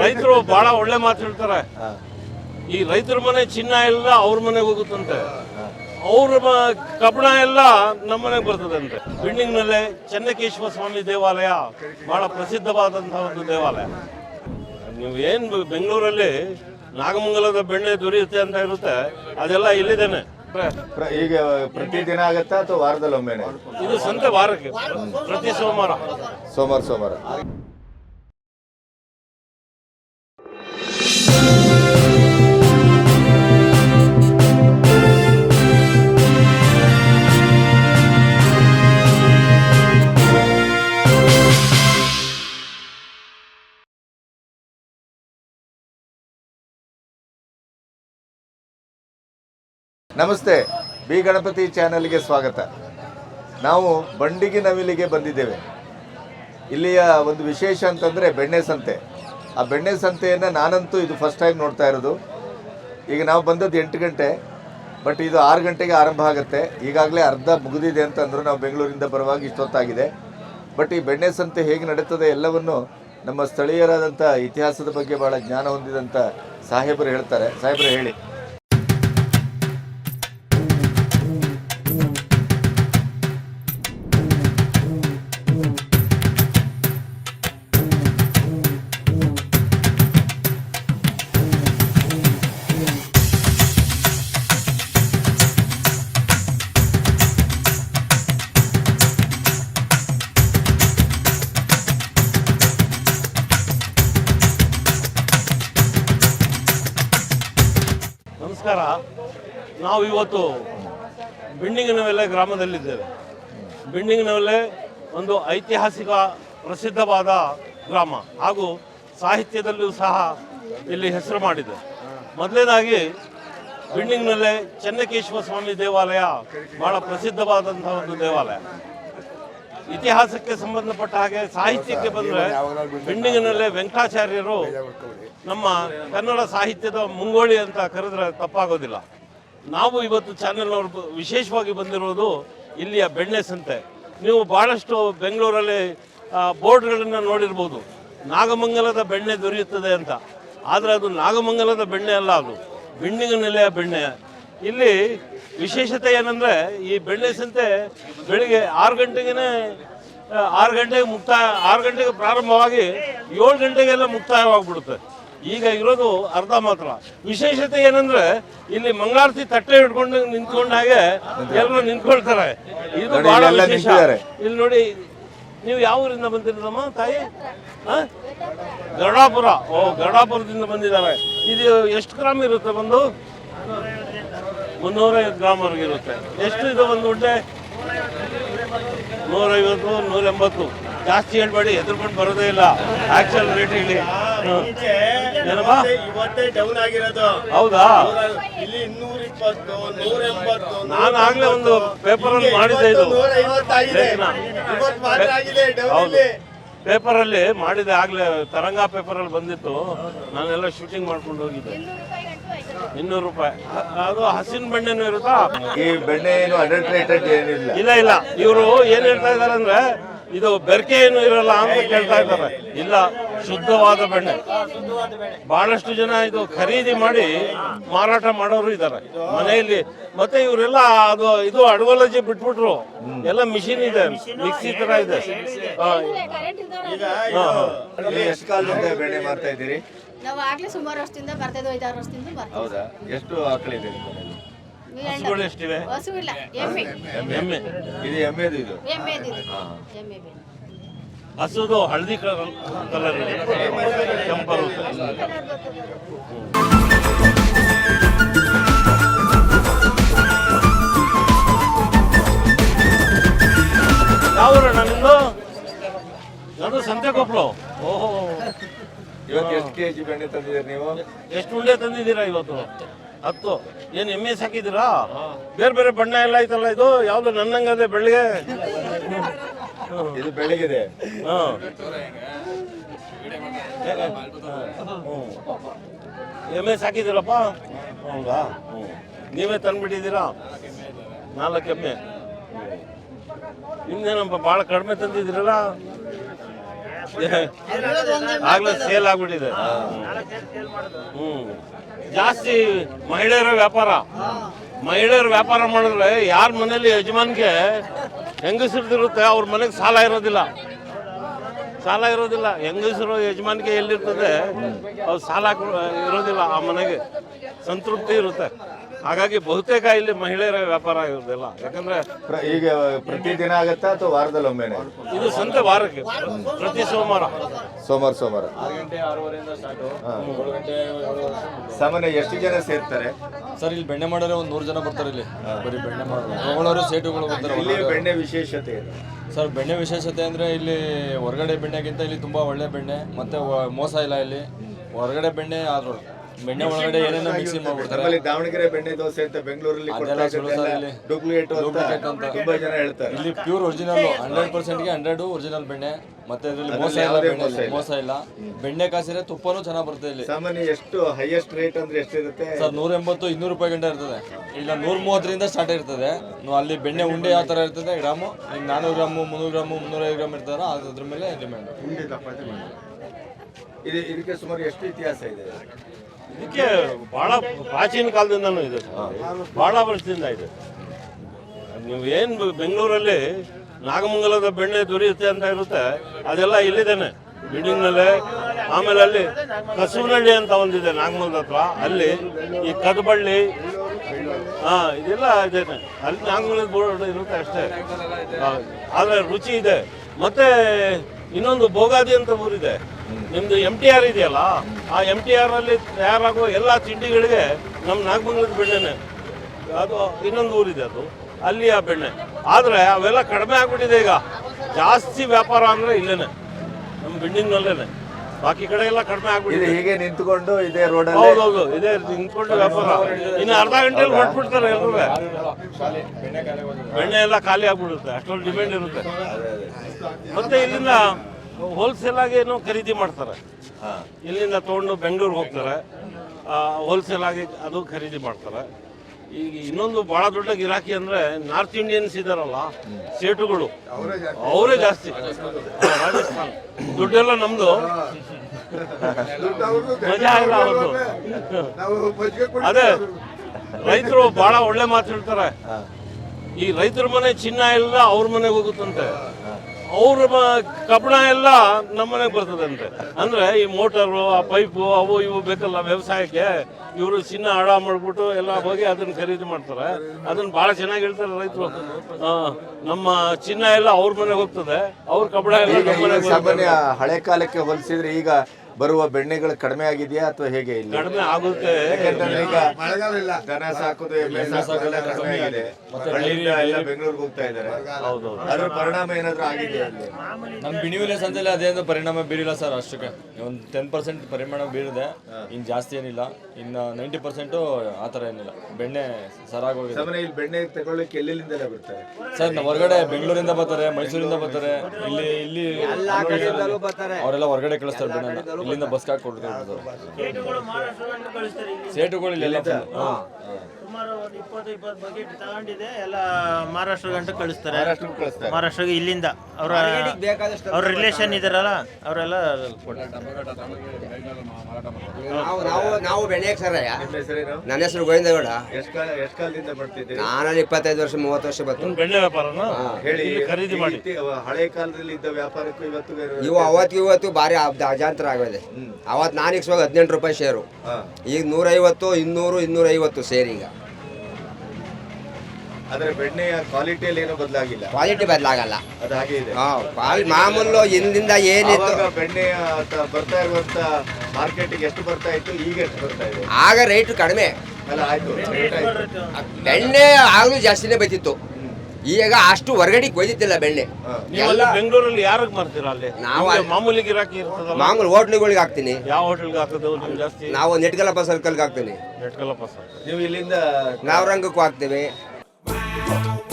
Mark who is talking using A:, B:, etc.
A: ರೈತರು ಬಹಳ ಒಳ್ಳೆ ಮಾತು ಹೇಳ್ತಾರೆ. ಈ ರೈತರ ಮನೆ ಚಿನ್ನ ಎಲ್ಲ ಅವ್ರ ಮನೆಗೆ ಹೋಗುತ್ತಂತೆ. ಅವ್ರ ಕಬ್ಬಣ ಎಲ್ಲ ನಮ್ಮ ಮನೆಗೆ ಬರ್ತದಂತೆ. ಬಿಲ್ಡಿಂಗ್ನಲ್ಲಿ ಚೆನ್ನಕೇಶ್ವರ ಸ್ವಾಮಿ ದೇವಾಲಯ ಬಹಳ ಪ್ರಸಿದ್ಧವಾದಂತಹ ಒಂದು ದೇವಾಲಯ. ನೀವು ಏನ್ ಬೆಂಗಳೂರಲ್ಲಿ ನಾಗಮಂಗಲದ ಬೆಣ್ಣೆ ದೊರೆಯುತ್ತೆ ಅಂತ ಇರುತ್ತೆ ಅದೆಲ್ಲ ಇಲ್ಲಿದ್ದೇನೆ
B: ಈಗ ಪ್ರತಿದಿನ ಆಗತ್ತಾ ಅಥವಾ ವಾರದಲ್ಲಿ ಒಮ್ಮೆ
A: ಇದು ಸಂತೆ ವಾರಕ್ಕೆ ಪ್ರತಿ ಸೋಮವಾರ.
B: ಸೋಮವಾರ ಸೋಮವಾರ. ನಮಸ್ತೆ, ಬಿ ಗಣಪತಿ ಚಾನೆಲ್ಗೆ ಸ್ವಾಗತ. ನಾವು ಬಂಡಿಗೆ ನವಿಲಿಗೆ ಬಂದಿದ್ದೇವೆ. ಇಲ್ಲಿಯ ಒಂದು ವಿಶೇಷ ಅಂತಂದರೆ ಬೆಣ್ಣೆ ಸಂತೆ. ಆ ಬೆಣ್ಣೆ ಸಂತೆಯನ್ನು ನಾನಂತೂ ಇದು ಫಸ್ಟ್ ಟೈಮ್ ನೋಡ್ತಾ ಇರೋದು. ಈಗ ನಾವು ಬಂದದ್ದು ಎಂಟು ಗಂಟೆ ಬಟ್ ಇದು ಆರು ಗಂಟೆಗೆ ಆರಂಭ ಆಗುತ್ತೆ. ಈಗಾಗಲೇ ಅರ್ಧ ಮುಗಿದಿದೆ ಅಂತಂದರೂ ನಾವು ಬೆಂಗಳೂರಿಂದ ಬರುವಾಗ ಇಷ್ಟೊತ್ತಾಗಿದೆ. ಬಟ್ ಈ ಬೆಣ್ಣೆ ಸಂತೆ ಹೇಗೆ ನಡೀತದೆ ಎಲ್ಲವನ್ನು ನಮ್ಮ ಸ್ಥಳೀಯರಾದಂಥ ಇತಿಹಾಸದ ಬಗ್ಗೆ ಭಾಳ ಜ್ಞಾನ ಹೊಂದಿದಂಥ ಸಾಹೇಬರು ಹೇಳ್ತಾರೆ. ಸಾಹೇಬರು ಹೇಳಿ.
A: ನಾವು ಇವತ್ತು ಬಿಂಡಿಂಗನವೆಲೆ ಗ್ರಾಮದಲ್ಲಿದ್ದೇವೆ. ಬಿಂಡಿಂಗನವೆಲೆ ಒಂದು ಐತಿಹಾಸಿಕ ಪ್ರಸಿದ್ಧವಾದ ಗ್ರಾಮ. ಹಾಗೂ ಸಾಹಿತ್ಯದಲ್ಲೂ ಸಹ ಇಲ್ಲಿ ಹೆಸರು ಮಾಡಿದೆ. ಮೊದಲನೇದಾಗಿ ಬಿಂಡಿಂಗ್ನಲ್ಲೇ ಚೆನ್ನಕೇಶವ ಸ್ವಾಮಿ ದೇವಾಲಯ ಬಹಳ ಪ್ರಸಿದ್ಧವಾದಂತಹ ಒಂದು ದೇವಾಲಯ. ಇತಿಹಾಸಕ್ಕೆ ಸಂಬಂಧಪಟ್ಟ ಹಾಗೆ ಸಾಹಿತ್ಯಕ್ಕೆ ಬಂದರೆ ಬಿಂಡಿಂಗಿನಲ್ಲೇ ವೆಂಕಟಾಚಾರ್ಯರು ನಮ್ಮ ಕನ್ನಡ ಸಾಹಿತ್ಯದ ಮುಂಗೋಳಿ ಅಂತ ಕರೆದ್ರೆ ತಪ್ಪಾಗೋದಿಲ್ಲ. ನಾವು ಇವತ್ತು ಚಾನೆಲ್ನವರು ವಿಶೇಷವಾಗಿ ಬಂದಿರೋದು ಇಲ್ಲಿಯ ಬೆಣ್ಣೆ ಸಂತೆ. ನೀವು ಭಾಳಷ್ಟು ಬೆಂಗಳೂರಲ್ಲಿ ಬೋರ್ಡ್ಗಳನ್ನು ನೋಡಿರ್ಬೋದು. ನಾಗಮಂಗಲದ ಬೆಣ್ಣೆ ದೊರೆಯುತ್ತದೆ ಅಂತ. ಆದರೆ ಅದು ನಾಗಮಂಗಲದ ಬೆಣ್ಣೆ ಅಲ್ಲ ಅದು. ಬಿಂಡಿಂಗ ನೆಲೆಯ ಬೆಣ್ಣೆ. ಇಲ್ಲಿ ವಿಶೇಷತೆ ಏನಂದ್ರೆ ಈ ಬೆಣ್ಣೆ ಸಂತೆ ಬೆಳಿಗ್ಗೆ ಆರು ಗಂಟೆಗೇನೆ ಆರು ಗಂಟೆಗೆ ಮುಕ್ತಾಯ ಆರು ಗಂಟೆಗೆ ಪ್ರಾರಂಭವಾಗಿ ಏಳು ಗಂಟೆಗೆಲ್ಲ ಮುಕ್ತಾಯವಾಗ್ಬಿಡುತ್ತೆ. ಈಗ ಇರೋದು ಅರ್ಧ ಮಾತ್ರ. ವಿಶೇಷತೆ ಏನಂದ್ರೆ ಇಲ್ಲಿ ಮಂಗಳಾರತಿ ತಟ್ಟೆ ಹಿಡ್ಕೊಂಡು ನಿಂತ್ಕೊಂಡ ಹಾಗೆ ಎಲ್ಲರೂ ನಿಂತ್ಕೊಳ್ತಾರೆ. ಇದು ಬಹಳ ವಿಶೇಷ. ಇಲ್ಲಿ ನೋಡಿ ನೀವು ಯಾವ ಊರಿಂದ ಬಂದಿರೋದಮ್ಮ ತಾಯಿ? ಗಡಾಪುರ. ಗರುಡಾಪುರ ಓ ಗರುಡಾಪುರದಿಂದ ಬಂದಿದ್ದಾರೆ. ಇದು ಎಷ್ಟು ಗ್ರಾಮ್ ಇರುತ್ತೆ ಬಂದು? ಮುನ್ನೂರೈವತ್ತು ಗ್ರಾಮ್ವರೆಗೆ ಇರುತ್ತೆ. ಎಷ್ಟು ಇದು ಒಂದು ಉಂಡೆ ನೂರೈವತ್ತು ನೂರ ಎಂಬತ್ತು ಜಾಸ್ತಿ ಹೇಳ್ಬೇಡಿ ಹೆದರ್ಕೊಂಡು ಬರೋದೇ ಇಲ್ಲ. ಆಕ್ಚುಲ್ ರೇಟ್ ಹೇಳಿ.
C: ಇವತ್ತೇ ಡೌನ್ ಆಗಿರೋದು.
A: ಹೌದಾ?
C: ಇಲ್ಲಿ ಇನ್ನೂರ ಇಪ್ಪತ್ತು ನೂರ ಎಂಬತ್ತು
A: ನಾನು ಆಗ್ಲೇ ಒಂದು ಪೇಪರ್ ಅಲ್ಲಿ ಮಾಡಿದ್ದೆ ಇದು.
C: ನೂರ ಐವತ್ತಾಗಿದೆ ಇವತ್ತು ಮಾತ್ರ ಆಗಿದೆ ಡೌನ್
A: ಪೇಪರ್ ಅಲ್ಲಿ. ಮಾಡಿದೆ ಆಗ್ಲೇ ತರಂಗ ಪೇಪರ್ ಅಲ್ಲಿ ಬಂದಿತ್ತು. ನಾನೆಲ್ಲ ಶೂಟಿಂಗ್ ಮಾಡ್ಕೊಂಡು ಹೋಗಿದ್ದೆ. ಇನ್ನೂರು ರೂಪಾಯಿ. ಅದು ಹಸಿನ ಬೆಣ್ಣೆನೂ ಇರುತ್ತಾ?
B: ಈ ಬೆಣ್ಣೆ ಏನು ಅಡಲ್ಟ್ರೇಟೆಡ್ ಏನಿಲ್ಲ.
A: ಇಲ್ಲ ಇಲ್ಲ. ಇವರು ಏನ್ ಹೇಳ್ತಾ ಇದಾರೆ ಅಂದ್ರೆ ಇದು ಬೆರ್ಕೆ ಏನು ಇರಲ್ಲ ಅಂತ ಕೇಳ್ತಾ ಇದ್ದಾರೆ. ಇಲ್ಲ. ಶುದ್ಧವಾದ ಬೆಣ್ಣೆ. ಬಹಳಷ್ಟು ಜನ ಇದು ಖರೀದಿ ಮಾಡಿ ಮಾರಾಟ ಮಾಡೋರು ಇದ್ದಾರೆ ಮನೆಯಲ್ಲಿ ಮತ್ತೆ ಇವರೆಲ್ಲ ಅದು ಇದು ಅಡವಲಜಿ ಬಿಟ್ಬಿಟ್ರು. ಎಲ್ಲ ಮಿಷಿನ್ ಇದೆ ಮಿಕ್ಸಿ ತರ ಇದೆ.
B: ಎಷ್ಟು ಕಾಲದಿಂದ ಬೆಣ್ಣೆ ಮಾಡ್ತಾ ಇದ್ದೀರಿ?
D: ನಾವು ಆಗ್ಲೇ ಸುಮಾರು ವರ್ಷದಿಂದ ಬರ್ತಾ ಇದ್ವು ಐದಾರು ವರ್ಷದಿಂದ
B: ಹೌದಾ? ಎಷ್ಟು ಆಕಳಿದೆ?
A: ಹಸುಗಳು ಎಷ್ಟಿವೆ?
D: ಹಸು ಇಲ್ಲ ಎಮ್ಮೆ.
A: ಎಮ್ಮೆ.
B: ಇದು ಎಮ್ಮೆದು ಇದು?
D: ಎಮ್ಮೆ ಎಮ್ಮೆ
A: ಹಸುದು ಹಳದಿ ಕಲರ್ ಇದೆ ಕೆಂಪರುತ್ತೆ ಯಾವ ಊರಣ್ಣ ನಿಮ್ದು? ಸಂತೆ ಕೊಪ್ಪಳು ಓಹೋ.
B: ಇವತ್ತು ಎಷ್ಟು ಕೆಜಿ ಬೆಣ್ಣೆ ತಂದಿದ್ದೀರಿ ನೀವು?
A: ಎಷ್ಟು ಉಂಡೆ ತಂದಿದ್ದೀರಾ ಇವತ್ತು? ಹತ್ತು. ಏನು ಎಮ್ಮೆ ಸಾಕಿದ್ದೀರಾ? ಬೇರೆ ಬೇರೆ ಬಣ್ಣ ಎಲ್ಲ ಐತಲ್ಲ ಇದು? ಯಾವ್ದು ನನ್ನಂಗದೆ ಬೆಳ್ಳಿಗೆ
B: ಇದು ಬೆಳಗಿದೆ.
A: ಎಮ್ಮೆ ಸಾಕಿದ್ದೀರಪ್ಪ ಹೌದಾ? ಹ್ಞೂ ನೀವೇ ತಂದ್ಬಿಟ್ಟಿದ್ದೀರಾ? ನಾಲ್ಕು ಎಮ್ಮೆ ಇನ್ನೇನಪ್ಪ ಭಾಳ ಕಡಿಮೆ ತಂದಿದ್ದೀರಲ್ಲ? ಆಗ್ಲೇ ಸೇಲ್ ಆಗ್ಬಿಟ್ಟಿದೆ. ಹ್ಮ್. ಜಾಸ್ತಿ ಮಹಿಳೆಯರ ವ್ಯಾಪಾರ. ಮಹಿಳೆಯರ ವ್ಯಾಪಾರ ಮಾಡಿದ್ರೆ ಯಾರ ಮನೇಲಿ ಯಜಮಾನ್ಗೆ ಹೆಂಗಸರ್ದಿರುತ್ತೆ, ಅವ್ರ ಮನೆಗೆ ಸಾಲ ಇರೋದಿಲ್ಲ. ಸಾಲ ಇರೋದಿಲ್ಲ. ಹೆಂಗಸರು ಯಜಮಾನಿಗೆ ಎಲ್ಲಿರ್ತದೆ, ಅವ್ರು ಸಾಲ ಇರೋದಿಲ್ಲ ಆ ಮನೆಗೆ. ಸಂತೃಪ್ತಿ ಇರುತ್ತೆ. ಹಾಗಾಗಿ ಬಹುತೇಕ ಇಲ್ಲಿ ಮಹಿಳೆಯರ ವ್ಯಾಪಾರ ಇರೋದಿಲ್ಲ ಯಾಕಂದ್ರೆ
B: ಪ್ರ- ಈಗ ಪ್ರತಿದಿನ ಆಗತ್ತಾ ಅಥವಾ ವಾರದಲ್ಲಿ ಒಮ್ಮೆ
A: ಇದು ಸಂತೆ ವಾರಕ್ಕೆ. ಪ್ರತಿ ಸೋಮವಾರ.
B: ಸೋಮವಾರ ಸೋಮವಾರ. ಸಾಮಾನ್ಯ ಎಷ್ಟು ಜನ ಸೇರ್ತಾರೆ?
E: ಸರ್ ಇಲ್ಲಿ ಬೆಣ್ಣೆ ಮಾಡೋರೆ ಒಂದು ನೂರು ಜನ ಬರ್ತಾರೆ ಇಲ್ಲಿ. ಬರೀ ಬೆಣ್ಣೆ ಮಾಡೋರು. ತಗೊಳ್ಳೋರು ಸೇಟುಗಳು ಬರ್ತಾರೆ
B: ಇಲ್ಲಿ. ಬೆಣ್ಣೆ ವಿಶೇಷತೆ ಏನು?
E: ಸರ್ ಬೆಣ್ಣೆ ವಿಶೇಷತೆ ಅಂದರೆ ಇಲ್ಲಿ ಹೊರಗಡೆ ಬೆಣ್ಣೆಗಿಂತ ಇಲ್ಲಿ ತುಂಬ ಒಳ್ಳೆ ಬೆಣ್ಣೆ ಮತ್ತು ವ- ಮೋಸ ಇಲ್ಲ ಇಲ್ಲಿ. ಹೊರಗಡೆ ಬೆಣ್ಣೆ ಆದ್ರು ಬೆಣ್ಣೆ ಒಳಗಡೆ ಏನೇನೋ ಮಿಕ್ಸಿಂಗ್ ಮಾಡ್ಬಿಡ್ತಾರೆ.
B: ನಮ್ಮಲ್ಲಿ ದಾವಣಗೆರೆ ಬೆಣ್ಣೆ ದೋಸೆ ಅಂತ ಬೆಂಗಳೂರಲ್ಲಿ
E: ಅದೆಲ್ಲ ಸುಳ್ಳು ಸರ್ ಇಲ್ಲಿ.
B: ಡೂಪ್ಲಿಕೇಟ್ ಅಂತ. ತುಂಬಾ ಜನ ಹೇಳ್ತಾರೆ.
E: ಇಲ್ಲಿ ಪ್ಯೂರ್ ಒರಿಜಿನಲ್ ಹಂಡ್ರೆಡ್ ಪರ್ಸೆಂಟ್ಗೆ ಹಂಡ್ರೆಡ್ ಒರಿಜಿನಲ್ ಬೆಣ್ಣೆ. ಮತ್ತೆ ಇದರಲ್ಲಿ ಮೋಸ ಇಲ್ಲ
B: ಮೋಸ ಇಲ್ಲ.
E: ಬೆಣ್ಣೆ ಕಾಸಿದ್ರೆ ತುಪ್ಪನೂ ಚೆನ್ನಾಗಿ ಬರುತ್ತೆ ಇಲ್ಲಿ.
B: ಸಾಮಾನ್ಯ ಎಷ್ಟು ಹೈಯೆಸ್ಟ್ ರೇಟ್ ಅಂದ್ರೆ ಎಷ್ಟಿರುತ್ತೆ
E: ಸರ್ ನೂರ ಎಂಬತ್ತು ಇನ್ನೂರು ರೂಪಾಯಿ ಗಂಟೆ ಇರ್ತದೆ. ಇಲ್ಲ ನೂರ ಮೂವತ್ತರಿಂದ ಸ್ಟಾರ್ಟ್ ಇರ್ತದೆ ಅಲ್ಲಿ ಬೆಣ್ಣೆ ಉಂಡೆ ಯಾವ ಥರ ಇರ್ತದೆ ಗ್ರಾಮು? ಈಗ ನಾನೂರು ಗ್ರಾಮು ಮುನ್ನೂರು ಗ್ರಾಮು ಮುನ್ನೂರೈದು ಗ್ರಾಮ್ ಇರ್ತಾರ ಅದ್ರ ಮೇಲೆ ಡಿಮ್ಯಾಂಡ್
B: ಇದು ಇದಕ್ಕೆ ಸುಮಾರು ಎಷ್ಟು ಇತಿಹಾಸ ಇದೆ?
A: ಇದಕ್ಕೆ ಬಹಳ ಪ್ರಾಚೀನ ಕಾಲದಿಂದನೂ ಇದೆ ಬಹಳ ವರ್ಷದಿಂದ ಇದೆ. ನೀವು ಏನ್ ಬೆಂಗಳೂರಲ್ಲಿ ನಾಗಮಂಗಲದ ಬೆಣ್ಣೆ ದೊರೆಯುತ್ತೆ ಅಂತ ಇರುತ್ತೆ, ಅದೆಲ್ಲ ಇಲ್ಲಿದ್ದೇನೆ. ಬಿಲ್ಡಿಂಗ್ನಲ್ಲಿ ಆಮೇಲೆ ಅಲ್ಲಿ ಕಸುವನಹಳ್ಳಿ ಅಂತ ಒಂದಿದೆ ನಾಗಮಂಗಲದ ಹತ್ರ. ಅಲ್ಲಿ ಈ ಕದಬಳ್ಳಿ, ಹಾ, ಇದೆಲ್ಲ ಇದೇನೆ ಅಲ್ಲಿ ನಾಗಮಂಗಲದ ಬೋರ್ಡ್ ಇರುತ್ತೆ ಅಷ್ಟೇ. ಆದರೆ ರುಚಿ ಇದೆ. ಮತ್ತೆ ಇನ್ನೊಂದು ಭೋಗಾದಿ ಅಂತ ಊರಿದೆ. ನಿಮ್ದು ಎಂ ಟಿ ಆರ್ ಇದೆಯಲ್ಲ? ಆ ಎಂ ಟಿ ಆರ್ ಅಲ್ಲಿ ತಯಾರಾಗುವ ಎಲ್ಲ ತಿಂಡಿಗಳಿಗೆ ನಮ್ಮ ನಾಗಮಂಗಲದ ಬೆಣ್ಣೆನೆ. ಅದು ಇನ್ನೊಂದು ಊರಿದೆ ಅದು ಅಲ್ಲಿ ಆ ಬೆಣ್ಣೆ. ಆದ್ರೆ ಅವೆಲ್ಲ ಕಡಿಮೆ ಆಗ್ಬಿಟ್ಟಿದೆ ಈಗ. ಜಾಸ್ತಿ ವ್ಯಾಪಾರ ಅಂದ್ರೆ ಇಲ್ಲೇನೆ. ನಮ್ಮ ಬಿಲ್ಡಿಂಗ್ ನಲ್ಲೇನೆ ಬಾಕಿ ಕಡೆ ಎಲ್ಲ ಕಡಿಮೆ ಆಗ್ಬಿಟ್ಟಿದೆ.
B: ಹೀಗೆ ನಿಂತ್ಕೊಂಡು ಇದೇ ರೋಡಲ್ಲಿ
A: ಹೌದೌದು ಇದೇ ನಿಂತ್ಕೊಂಡು ವ್ಯಾಪಾರ. ಇನ್ನು ಅರ್ಧ ಗಂಟೆಯಲ್ಲಿ ಹೊರಟ್ಬಿಡ್ತಾರೆ ಎಲ್ಲರೂ ಬೆಣ್ಣೆ ಎಲ್ಲ ಖಾಲಿ ಆಗ್ಬಿಡುತ್ತೆ. ಅಷ್ಟೊಂದು ಡಿಮ್ಯಾಂಡ್ ಇರುತ್ತೆ. ಮತ್ತೆ ಇಲ್ಲಿಂದ ಹೋಲ್ಸೇಲ್ ಆಗಿ ಏನೋ ಖರೀದಿ ಮಾಡ್ತಾರೆ. ಇಲ್ಲಿಂದ ತಗೊಂಡು ಬೆಂಗಳೂರಿಗೆ ಹೋಗ್ತಾರೆ. ಹೋಲ್ಸೇಲ್ ಆಗಿ ಅದು ಖರೀದಿ ಮಾಡ್ತಾರೆ. ಈಗ ಇನ್ನೊಂದು ಬಹಳ ದೊಡ್ಡ ಗಿರಾಕಿ ಅಂದ್ರೆ ನಾರ್ತ್ ಇಂಡಿಯನ್ಸ್ ಇದಾರಲ್ಲ ಸೇಟುಗಳು. ಅವರೇ ಜಾಸ್ತಿ. ರಾಜಸ್ಥಾನ. ದುಡ್ಡೆಲ್ಲ ನಮ್ದು. ಮಜಾ ಇಲ್ಲ ಅವ್ರದ್ದು ಅದೇ. ರೈತರು ಬಹಳ ಒಳ್ಳೆ ಮಾತು ಹೇಳ್ತಾರೆ. ಈ ರೈತರ ಮನೆ ಚಿನ್ನ ಇಲ್ಲ ಅವ್ರ ಮನೆಗೆ ಹೋಗುತ್ತಂತೆ. ಅವ್ರ ಕಬ್ಬಣ ಎಲ್ಲ ನಮ್ಮ ಮನೆಗೆ ಬರ್ತದಂತೆ. ಅಂದ್ರೆ ಈ ಮೋಟರು ಆ ಪೈಪು ಅವು ಇವು ಬೇಕಲ್ಲ ವ್ಯವಸಾಯಕ್ಕೆ ಇವರು ಚಿನ್ನ ಹಾಳ ಮಾಡಿಬಿಟ್ಟು ಎಲ್ಲ ಹೋಗಿ ಅದನ್ನ ಖರೀದಿ ಮಾಡ್ತಾರೆ. ಅದನ್ನ ಬಹಳ ಚೆನ್ನಾಗಿ ಹೇಳ್ತಾರೆ ರೈತರು. ನಮ್ಮ ಚಿನ್ನ ಎಲ್ಲ ಅವ್ರ ಮನೆಗೆ ಹೋಗ್ತದೆ. ಅವ್ರ ಕಬ್ಬಣ ಎಲ್ಲ ನಮ್ಮ ಮನೆಗೆ
B: ಸಾಮಾನ್ಯ ಹಳೆ ಕಾಲಕ್ಕೆ ಹೋಲಿಸಿದ್ರೆ ಈಗ ಬರುವ ಬೆಣ್ಣೆಗಳು ಕಡಿಮೆ ಆಗಿದೆಯಾ ಅಥವಾ ಹೇಗೆ ಇಲ್ಲ?
A: ಕಡಿಮೆ ಆಗುತ್ತೆ.
B: ಯಾಕಂತಂದ್ರೆ ಈಗ ದನ ಸಾಕೋದು ಎಮ್ಮೆ ಸಾಕೋದು ಎಲ್ಲ ಕಡಿಮೆ ಆಗಿದೆ. ಹಳ್ಳಿಯಿಂದ ಎಲ್ಲ ಬೆಂಗಳೂರಿಗೆ ಹೋಗ್ತಾ ಇದ್ದಾರೆ.
A: ಹೌದು
B: ಅದ್ರ ಪರಿಣಾಮ ಏನಾದ್ರು ಆಗಿದೆಯಾ ಅಲ್ಲಿ
E: ನಮ್ಮ ಬಿಣಿವಿಲೆ ಸಂತೆಯಲ್ಲಿ ಅದೇನು ಪರಿಣಾಮ ಬೀರಿಲ್ಲ ಸರ್ ಅಷ್ಟಕ್ಕೆ. ಒಂದು ಟೆನ್ ಪರ್ಸೆಂಟ್ ಪರಿಮಾಣ ಬೀರಿದೆ. ಇನ್ನು ಜಾಸ್ತಿ ಏನಿಲ್ಲ. ಇನ್ನು ನೈಂಟಿ ಪರ್ಸೆಂಟು ಆ ಥರ ಏನಿಲ್ಲ. ಬೆಣ್ಣೆ ಸರಾಗೋಗಿದೆ
B: ಸಾಮಾನ್ಯ ಇಲ್ಲಿ ಬೆಣ್ಣೆ ತಗೊಳ್ಳಿಕ್ಕೆ ಎಲ್ಲೆಲ್ಲಿಂದಲೇ ಬರ್ತಾರೆ?
E: ಸರ್ ನಾವು ಹೊರಗಡೆ ಬೆಂಗಳೂರಿಂದ ಬರ್ತಾರೆ ಮೈಸೂರಿಂದ ಬರ್ತಾರೆ. ಇಲ್ಲಿ ಇಲ್ಲಿ ಅವರೆಲ್ಲ ಹೊರಗಡೆ ಕಳಿಸ್ತಾರೆ ಬೆಣ್ಣೆನ. ಇಲ್ಲಿಂದ ಬಸ್ ಹಾಕಿ ಕೊಡ್ತಾರೆ ಸೇಟುಗಳು ಇಲ್ಲೆಲ್ಲ full. ಹಾ.
F: ಸುಮಾರು ಒಂದು ಇಪ್ಪತ್ತು ಇಪ್ಪತ್ತು ಬಕೆಟ್ ತಗೊಂಡಿದೆ. ಎಲ್ಲ ಮಹಾರಾಷ್ಟ್ರ ಗಂಟೆ ಕಳಿಸ್ತಾರೆ.
B: ಮಹಾರಾಷ್ಟ್ರಕ್ಕೆ ಕಳಿಸ್ತಾರೆ.
F: ಮಹಾರಾಷ್ಟ್ರಗೆ ಇಲ್ಲಿಂದ. ಅವರ ಅವ್ರ ರಿಲೇಷನ್ ಇದಾರಲ್ಲ ಅವರೆಲ್ಲ
G: ನಾವು ನಾವು ನಾವು ಬೆಣ್ಣೆ ಸರಯ್ಯ ನನ್ನ ಹೆಸರು ಗೋವಿಂದಗೌಡ. ನಾನಲ್ಲಿ ಇಪ್ಪತ್ತೈದು ವರ್ಷ ಮೂವತ್ತು ವರ್ಷ
A: ಬಂತು ಬೆಣ್ಣೆ ವ್ಯಾಪಾರನ?
B: ಹೇಳಿ
A: ಇಲ್ಲಿ ಖರೀದಿ ಮಾಡಿ.
B: ಹಳೆ ಕಾಲದಲ್ಲಿ ಇದ್ದ ವ್ಯಾಪಾರಕ್ಕೂ ಇವತ್ತು
G: ಇವು ಅವತ್ತು ಇವತ್ತು ಭಾರಿ ಅಜಾಂತರ ಆಗಿದೆ ಅವತ್ತು ನಾನು ಇಕ್ಸುವಾಗ ಹದಿನೆಂಟು ರೂಪಾಯಿ ಶೇರು. ಈಗ ನೂರೈವತ್ತು ಇನ್ನೂರು ಇನ್ನೂರೈವತ್ತು ಸೇರ್ ಈಗ.
B: ಆದ್ರೆ ಬೆಣ್ಣೆಯ ಕ್ವಾಲಿಟಿಯಲ್ಲಿ ಏನೂ ಬದಲಾಗಿಲ್ಲ.
G: ಕ್ವಾಲಿಟಿ ಬದಲಾಗಲ್ಲ.
B: ಅದು ಹಾಗೆ ಇದೆ.
G: ಹಾ ಮಾಮೂಲು ಹಿಂದಿಂದ ಏನಿತ್ತು?
B: ಆವಾಗ ಬೆಣ್ಣೆಯ ತ- ಬರ್ತಾ ಇರುವಂತ ಮಾರ್ಕೆಟಿಗೆ ಎಷ್ಟು ಬರ್ತಾ ಇತ್ತು? ಈಗ ಎಷ್ಟು ಬರ್ತಾ ಇದೆ?
G: ಆಗ ರೇಟ್ ಕಡಿಮೆ.
B: ಅಲ್ಲ ಆಯ್ತು. ರೇಟ್ ಆಯ್ತು.
G: ಬೆಣ್ಣೆ ಆಗಲೂ ಜಾಸ್ತಿನೇ ಬೈತಿತ್ತು. ಈಗ ಅಷ್ಟು ಹೊರಗಡೆ ಕೊಯ್ದಿತ್ತಿಲ್ಲ ಬೆಣ್ಣೆ.
A: ನೀವಲ್ಲಿ ಬೆಂಗಳೂರಲ್ಲಿ ಯಾರಿಗೆ ಮಾರ್ತೀರಾ ಅಲ್ಲಿ?
G: ನಾವು
A: ನಿಮ್ಗೆ ಮಾಮೂಲಿ ಗಿರಾಕಿ ಇರ್ತದಲ್ಲ?
G: ಮಾಮೂಲು ಹೋಟ್ಲುಗಳಿಗೆ ಹಾಕ್ತೀನಿ.
A: ಯಾವ ಹೋಟ್ಲ್ಗೆ ಹಾಕೋದು? ನೀವು ಜಾಸ್ತಿ?
G: ನಾವು ನೆಟ್ಗಲಪ್ಪ ಸರ್ಕಲ್ಗೆ ಹಾಕ್ತೀನಿ.
A: ನೆಟ್ಕಲ್ಲಪ್ಪ ಸರ್
B: ನೀವು ಇಲ್ಲಿಂದ
G: ನಾವು ರಂಗಕ್ಕೂ Rock.